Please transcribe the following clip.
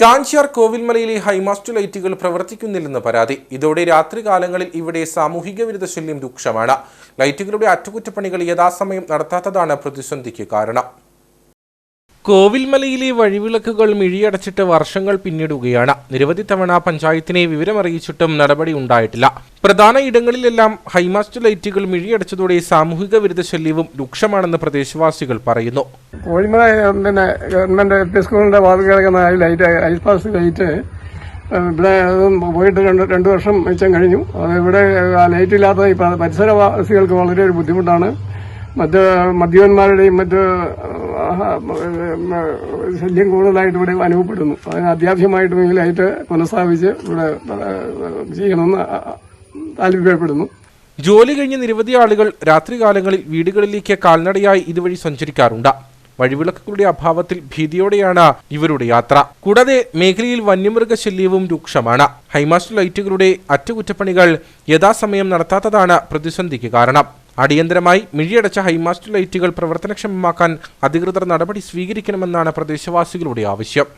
Kanchiyar കോവിൽമലയിലെ high mast ലൈറ്റുകൾ പ്രവർത്തിക്കുന്നില്ലെന്ന് പരാതി. ഇതോടെ രാത്രികാലങ്ങളിൽ ഇവിടെ സാമൂഹിക വിരുദ്ധ ശല്യം രൂക്ഷമാണ്. ലൈറ്റുകളുടെ അറ്റകുറ്റപ്പണികൾ യഥാസമയം നടത്താത്തതാണ് പ്രതിസന്ധിക്ക് കാരണം. കോവിൽമലയിലെ വഴിവിളക്കുകൾ മിഴിയടച്ചിട്ട് വർഷങ്ങൾ പിന്നിടുകയാണ്. നിരവധി തവണ പഞ്ചായത്തിനെ വിവരമറിയിച്ചിട്ടും നടപടി ഉണ്ടായിട്ടില്ല. പ്രധാന ഇടങ്ങളിലെല്ലാം ഹൈമാസ്റ്റ് ലൈറ്റുകൾ മിഴിയടച്ചതോടെ സാമൂഹിക വിരുദ്ധ ശല്യവും രൂക്ഷമാണെന്ന് പ്രദേശവാസികൾ പറയുന്നു. കോഴിമല പിന്നെ ഗവൺമെന്റ് സ്കൂളിന്റെ ലൈറ്റ് ലൈറ്റ് ഇവിടെ പോയിട്ട് രണ്ട് രണ്ട് വർഷം മിച്ചം കഴിഞ്ഞു. ഇവിടെ ലൈറ്റ് ഇല്ലാത്ത പരിസരവാസികൾക്ക് വളരെ ഒരു ബുദ്ധിമുട്ടാണ്. മറ്റ് മദ്യപന്മാരുടെയും മറ്റ് ശല്യം കൂടുതലായിട്ട് ഇവിടെ അനുഭവപ്പെടുന്നു. അതിന് അത്യാവശ്യമായിട്ട് മെയിലായിട്ട് പുനഃസ്ഥാപിച്ച് ഇവിടെ ചെയ്യണമെന്ന് താല്പര്യപ്പെടുന്നു. ജോലി കഴിഞ്ഞ നിരവധി ആളുകൾ രാത്രികാലങ്ങളിൽ വീടുകളിലേക്ക് കാൽനടയായി ഇതുവഴി സഞ്ചരിക്കാറുണ്ട്. വഴിവിളക്കുകളുടെ അഭാവത്തിൽ ഭീതിയോടെയാണ് ഇവരുടെ യാത്ര. കൂടാതെ മേഖലയിൽ വന്യമൃഗശല്യവും രൂക്ഷമാണ്. ഹൈമാസ്റ്റ് ലൈറ്റുകളുടെ അറ്റകുറ്റപ്പണികൾ യഥാസമയം നടത്താത്തതാണ് പ്രതിസന്ധിക്ക് കാരണം. അടിയന്തരമായി മിഴിയടച്ച ഹൈമാസ്റ്റ് ലൈറ്റുകൾ പ്രവർത്തനക്ഷമമാക്കാൻ അധികൃതർ നടപടി സ്വീകരിക്കണമെന്നാണ് പ്രദേശവാസികളുടെ ആവശ്യം